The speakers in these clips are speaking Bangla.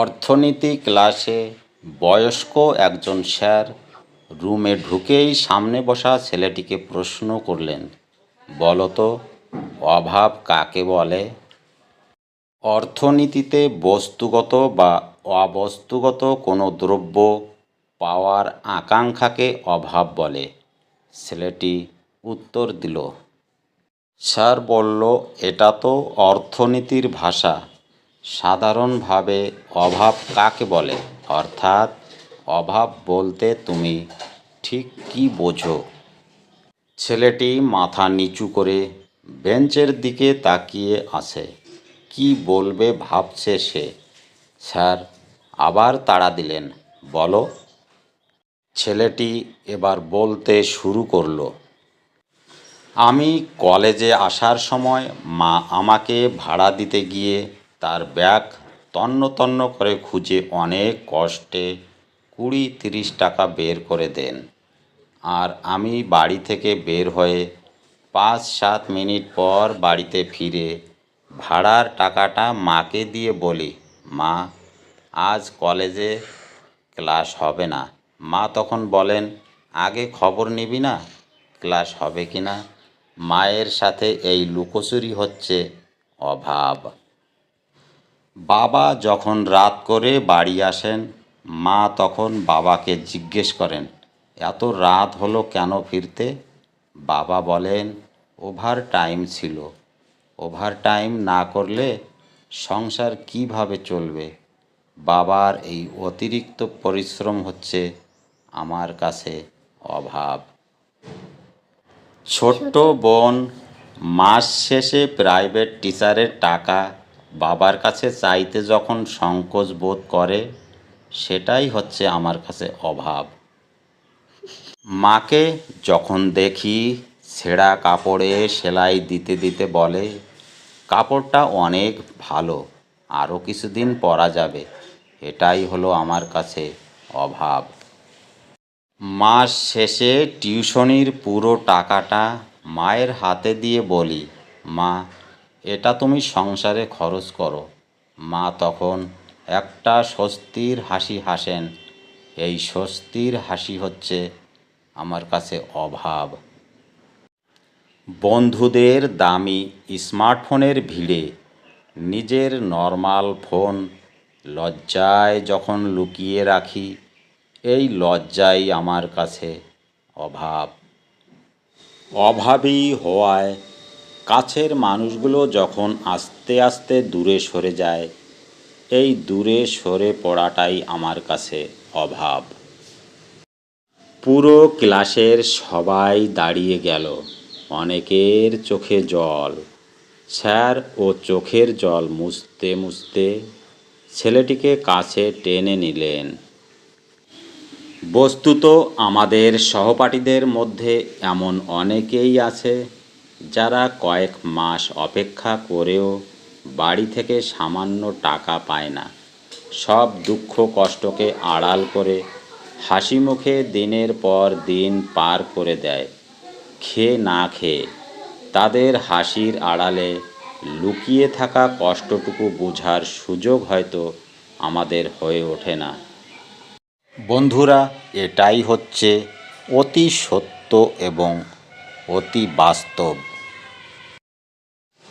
অর্থনীতি ক্লাসে বয়স্ক একজন স্যার রুমে ঢুকেই সামনে বসা ছেলেটিকে প্রশ্ন করলেন, বলতো, অভাব কাকে বলে? অর্থনীতিতে বস্তুগত বা অবস্তুগত কোনো দ্রব্য পাওয়ার আকাঙ্ক্ষাকে অভাব বলে, ছেলেটি উত্তর দিল। স্যার বলল, এটা তো অর্থনীতির ভাষা। সাধারণভাবে অভাব কাকে বলে? অর্থাৎ অভাব বলতে তুমি ঠিক কী বোঝো? ছেলেটি মাথা নিচু করে বেঞ্চের দিকে তাকিয়ে আছে। কি বলবে ভাবছে সে? স্যার, আবার তাড়া দিলেন। বলো। ছেলেটি এবার বলতে শুরু করল, আমি কলেজে আসার সময় মা আমাকে ভাড়া দিতে গিয়ে তার ব্যাগ তন্ন তন্ন করে খুঁজে অনেক কষ্টে কুড়ি তিরিশ টাকা বের করে দেন। আর আমি বাড়ি থেকে বের হয়ে পাঁচ সাত মিনিট পর বাড়িতে ফিরে ভাড়ার টাকাটা মাকে দিয়ে বলি, মা, আজ কলেজে ক্লাস হবে না। মা তখন বলেন, আগে খবর নিবি না, ক্লাস হবে কি না মায়ের সাথে এই লুকোচুরি হচ্ছে অভাব। বাবা যখন রাত করে বাড়ি আসেন মা তখন বাবাকে জিজ্ঞেস করেন এত রাত হলো কেন ফিরতে? বাবা বলেন ওভার টাইম ছিল। ওভার টাইম না করলে সংসার কীভাবে চলবে? বাবার এই অতিরিক্ত পরিশ্রম হচ্ছে আমার কাছে অভাব। ছোট্ট বোন মাস শেষে প্রাইভেট টিচারের টাকা বাবার কাছে চাইতে যখন সংকোচ বোধ করে, সেটাই হচ্ছে আমার কাছে অভাব। মাকে যখন দেখি ছেঁড়া কাপড়ে সেলাই দিতে দিতে বলে, কাপড়টা অনেক ভালো আরও কিছুদিন পরা যাবে। এটাই হলো আমার কাছে অভাব। মাস শেষে টিউশনির পুরো টাকাটা মায়ের হাতে দিয়ে বলি, মা এটা তুমি সংসারে খরচ করো। মা তখন একটা স্বস্তির হাসি হাসেন, এই স্বস্তির হাসি হচ্ছে আমার কাছে অভাব। বন্ধুদের দামি স্মার্টফোনের ভিড়ে নিজের নর্মাল ফোন লজ্জায় যখন লুকিয়ে রাখি, এই লজ্জাই আমার কাছে অভাব। অভাবী হওয়ায় কাছের মানুষগুলো যখন আস্তে আস্তে দূরে সরে যায়, এই দূরে সরে পড়াটাই আমার কাছে অভাব। পুরো ক্লাসের সবাই দাঁড়িয়ে গেল, অনেকের চোখে জল। স্যার ও চোখের জল মুছতে মুছতে ছেলেটিকে কাছে টেনে নিলেন। বস্তুত আমাদের সহপাঠীদের মধ্যে এমন অনেকেই আছে যারা কয়েক মাস অপেক্ষা করেও বাড়ি থেকে সামান্য টাকা পায় না, সব দুঃখ কষ্টকে আড়াল করে হাসি মুখে দিনের পর দিন পার করে দেয়। খেয়ে না খেয়ে তাদের হাসির আড়ালে লুকিয়ে থাকা কষ্টটুকু বোঝার সুযোগ হয়তো আমাদের হয়ে ওঠে না। বন্ধুরা, এটাই হচ্ছে অতি সত্য এবং অতি বাস্তব।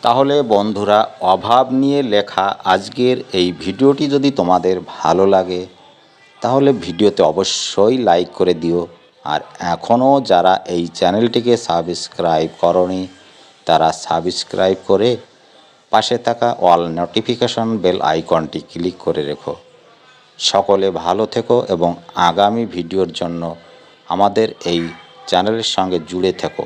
তাহলে বন্ধুরা অভাব নিয়ে লেখা আজকের এই ভিডিওটি যদি তোমাদের ভালো লাগে, তাহলে ভিডিওতে অবশ্যই লাইক করে দিও। আর এখনও যারা এই চ্যানেলটিকে সাবস্ক্রাইব করনি, তারা সাবস্ক্রাইব করে পাশে থাকা অল নোটিফিকেশন বেল আইকনটি ক্লিক করে রেখো। সকলে ভালো থেকো এবং আগামী ভিডিওর জন্য আমাদের এই চ্যানেলের সঙ্গে জুড়ে থেকো।